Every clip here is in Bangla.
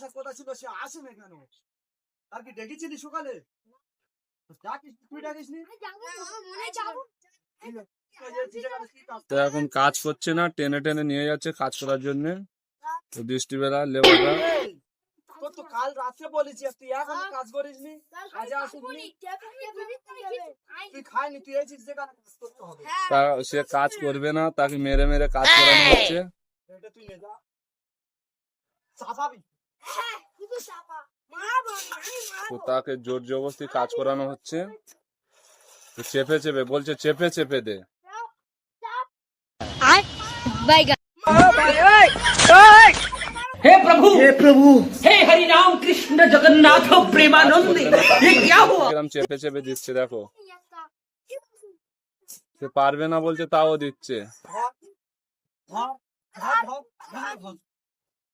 আসার কথা ছিল সে আসে না কেন? আর কি ডেকেছিলি সকালে? তুই তো এখন কাজ করছে না টেনে টেনে নিয়ে যাচ্ছে কাজ করার জন্য। তো লেবাররা তো কাল রাত্রে বলেছি তুই এখনও কাজ করিস আজ আসিনি তুই খাইনি। তুই এসেছিস যেখানে কাজ করতে হবে। তা সে কাজ করবে না তাকে মেরে মেরে কাজ করানো হচ্ছে। এটা তুই নে যা। চাপাবি তো তাকে জোর জবরদস্তি কাজ করানো হচ্ছে তো চেপে চেপে বলছে চেপে চেপে দে हे प्रभु हे प्रभु हे हरि राम कृष्ण जगन्नाथ प्रेमानंद ये क्या हुआ কিরম চেপে চেপে দিচ্ছে দেখো সে পারবে না বলছে তাও দিচ্ছে ধর ধর ধর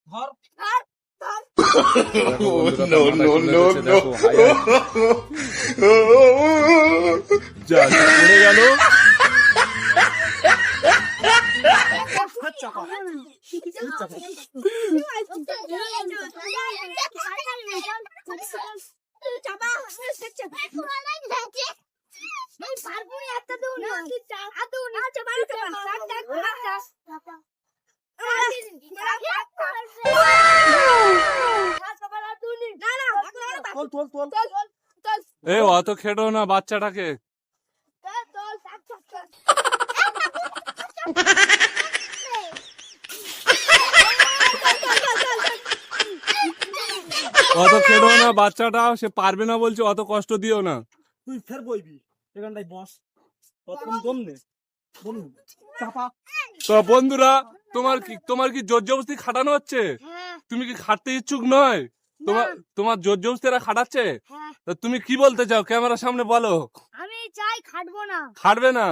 ধর ধর দিচ্ছে, দেখো, হায় হায়। যা পড়ে গেল চাপা তোল তোল তোল। এ অত খেটো না বাচ্চাটাকে। অত খেটো না বাচ্চাটা সে পারবে না বলছে অত কষ্ট দিও না। তুই ফের বইবি এখানটায় বস। ততক্ষণ দম নে। তো বন্ধুরা তোমার কি তোমার কি জোর জবস্তি খাটানো হচ্ছে? তুমি কি খাটতে ইচ্ছুক নয়? তোমার তোমার জোর জবস্তি এরা খাটাচ্ছে? হ্যাঁ। তা তুমি কি বলতে চাও? ক্যামেরার সামনে বলো। আমি চাই খাটবো না। খাটবে না?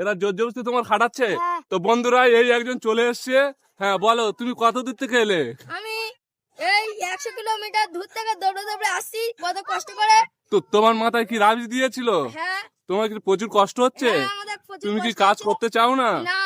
এরা জোর জবস্তি তোমার খাটাচ্ছে? হ্যাঁ। তো বন্ধুরা এই একজন চলে এসছে। হ্যাঁ বলো তুমি কত দূর থেকে এলে? আমি এই একশো কিলোমিটার দূর থেকে দৌড়ে দৌড়ে আসছি কত কষ্ট করে। তো তোমার মাথায় কি রাবিশ দিয়েছিল? হ্যাঁ। তোমার কি প্রচুর কষ্ট হচ্ছে? তুমি কি কাজ করতে চাও না? না